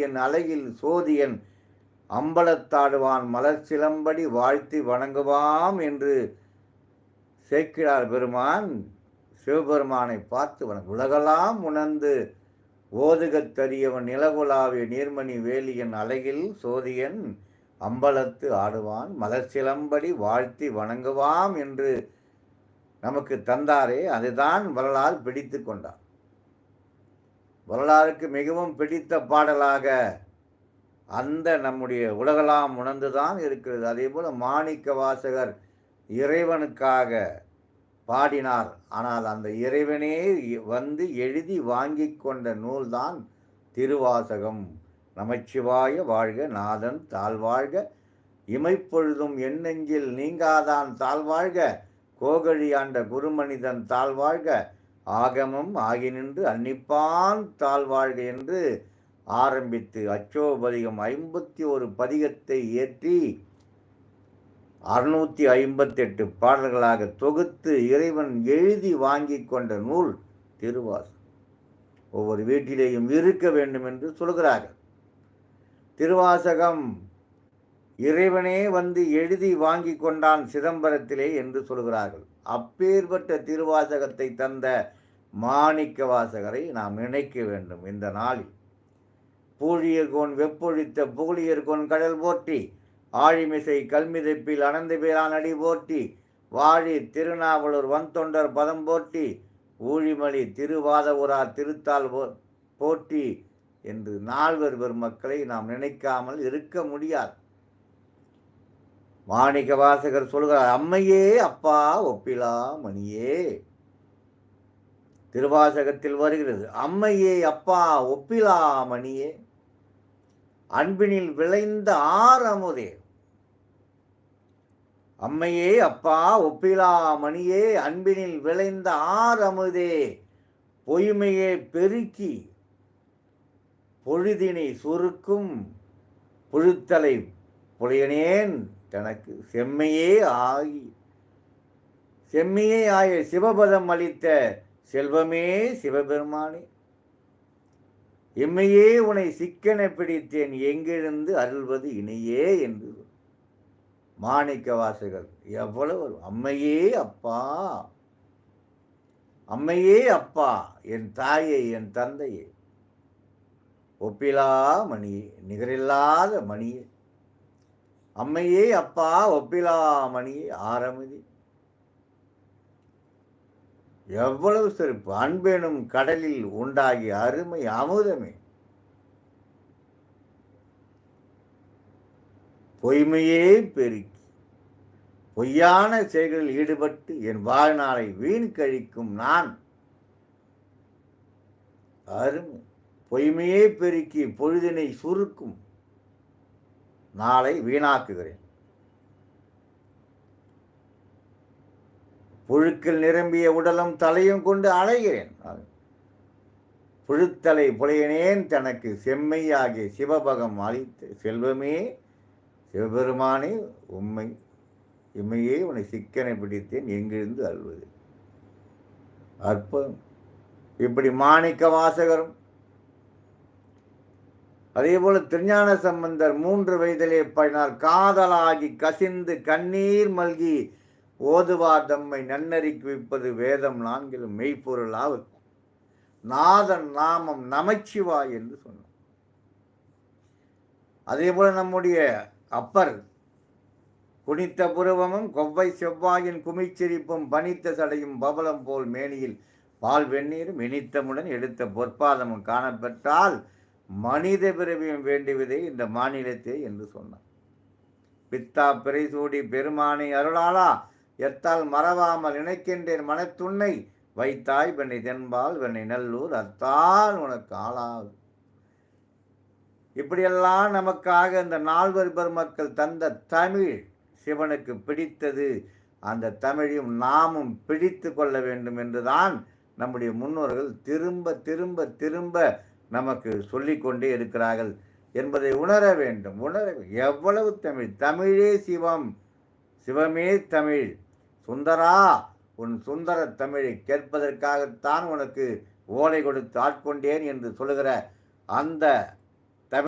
சோதியன் அலையில் சோதியன் அம்பலத்தாடுவான் மலர் சிலம்படி வாழ்த்தி வணங்குவாம் என்று சேக்கிழார் பெருமான் சிவபெருமானை பார்த்து வணங்கு உலகெல்லாம் உணர்ந்து ஓதுகத் தரியவன் நிலகுலாவிய நீர்மணி வேலியன் அலையில் சோதியன் அம்பலத்து ஆடுவான் மலர் சிலம்படி வாழ்த்தி வணங்குவாம் என்று நமக்கு தந்தாரே அதுதான் வரலால் பிடித்து கொண்டார். வரலாறுக்கு மிகவும் பிடித்த பாடலாக அந்த நம்முடைய உலகலாம் உணர்ந்துதான் இருக்கிறது. அதே போல் மாணிக்க வாசகர் இறைவனுக்காக பாடினார். ஆனால் அந்த இறைவனே வந்து எழுதி வாங்கி கொண்ட நூல்தான் திருவாசகம். நமச்சிவாய வாழ்க நாதன் தாழ்வாழ்க. இமைப்பொழுதும் எண்ணெஞ்சில் நீங்காதான் தாழ்வாழ்க. கோகழி ஆண்ட குருமனிதன் தாழ்வாழ்க. ஆகமம் ஆகி நின்று அன்னிப்பான் தாழ்வாழ்க என்று ஆரம்பித்து அச்சோபதிகம் ஐம்பத்தி ஒரு பதிகத்தை ஏற்றி அறுநூற்றி ஐம்பத்தெட்டு பாடல்களாக தொகுத்து இறைவன் எழுதி வாங்கி கொண்ட நூல் திருவாசகம். ஒவ்வொரு வீட்டிலேயும் இருக்க வேண்டும் என்று சொல்கிறார்கள். திருவாசகம் இறைவனே வந்து எழுதி வாங்கி கொண்டான் சிதம்பரத்திலே என்று சொல்கிறார்கள். அப்பேற்பட்ட திருவாசகத்தை தந்த மாணிக்க வாசகரை நாம் நினைக்க வேண்டும் இந்த நாளில். பூழியர்கோன் வெப்பொழித்த புகழியர்கோன் கடல் போற்றி ஆழிமிசை கல்மிதைப்பில் அனந்த பேரான் அடி போற்றி வாழி திருநாவலூர் வந்தொண்டர் பதம் போற்றி ஊழிமணி திருவாதவூரார் திருத்தால் போற்றி என்று நால்வர் பெருமக்களை நாம் நினைக்காமல் இருக்க முடியாது. மாணிக்க வாசகர் சொல்கிறார் அம்மையே அப்பா ஒப்பிலா மணியே. திருவாசகத்தில் வருகிறது. அம்மையே அப்பா ஒப்பிலா மணியே அன்பினில் விளைந்த ஆரமுதே அம்மையே அப்பா ஒப்பிலா மணியே அன்பினில் விளைந்த ஆரமுதே பொய்மையை பெருக்கி பொழுதினை சுருக்கும் புழுத்தலை புலையனேன் தனக்கு. செம்மையே ஆகி செம்மையே ஆய சிவபதம் அளித்த செல்வமே சிவபெருமானே. எம்மையே உனை சிக்கன பிடித்தேன் எங்கிருந்து அருள்வது இணையே என்று. மாணிக்க வாசகர் எவ்வளவு அம்மையே அப்பா. அம்மையே அப்பா என் தாயை என் தந்தையே. ஒப்பிலா மணியே நிகரில்லாத மணியே. அம்மையே அப்பா ஒப்பிலா மணியே ஆரமதி. எவ்வளவு சிறப்பு. அன்பெனும் கடலில் உண்டாகி அருமை அமுதமே. பொய்மையே பெருக்கி. பொய்யான செயல்களில் ஈடுபட்டு என் வாழ்நாளை வீண் கழிக்கும் நான். அருமை. பொய்மையே பெருக்கி பொழுதினை சுருக்கும். நாளை வீணாக்குகிறேன். புழுக்கள் நிரம்பிய உடலும் தலையும் கொண்டு அலைகிறேன். புழுத்தலை புலையனேன் தனக்கு செம்மையாகிய சிவபகம் அளித்த செல்வமே சிவபெருமானே உண்மை இம்மையே உன்னை சிக்கனை பிடித்தேன் எங்கிருந்து அல்வது அற்புதம் இப்படி மாணிக்க வாசகரும் அதே போல திருஞான சம்பந்தர் மூன்று வயதிலே பாடினார் காதலாகி கசிந்து கண்ணீர் மல்கி ஓதுவார் தம்மை நன்னறிக்கு வைப்பது வேதம் நான்கிலும் மெய்ப்பொருளாவது. நாதன் நாமம் நமச்சிவா என்று சொன்னார் அதே போல நம்முடைய அப்பர் குனித்த புருவமும் கொவ்வை செவ்வாயின் குமிச்சிரிப்பும் பனித்த சடையும் பவளம் போல் மேனியில் பால் வெந்நீரும் இனித்தமுடன் எடுத்த பொற்பாதமும் காணப்பெற்றால் மனித பிறவியும் வேண்டுவதே இந்த மாநிலத்தே என்று சொன்னார். பித்தா பிறை சூடி பெருமானை அருளாளா எத்தால் மறவாமல் நினைக்கின்றேன் மனத்துண்ணை வைத்தாய் வெண்ணை தென்பால் வெண்ணை நல்லூர் அத்தால் உனக்கு ஆளாகும் இப்படியெல்லாம் நமக்காக இந்த நால்வர் பெருமக்கள் தந்த தமிழ் சிவனுக்கு பிடித்தது. அந்த தமிழையும் நாமும் பிடித்து கொள்ள வேண்டும் என்றுதான் நம்முடைய முன்னோர்கள் திரும்ப திரும்ப திரும்ப நமக்கு சொல்லிக்கொண்டே இருக்கிறார்கள் என்பதை உணர வேண்டும். உணர எவ்வளவு தமிழ்? தமிழே சிவம். சிவமே தமிழ். சுந்தரா உன் சுந்தர தமிழை கேட்பதற்காகத்தான் உனக்கு ஓலை கொடுத்து ஆட்கொண்டேன் என்று சொல்லுகிற அந்த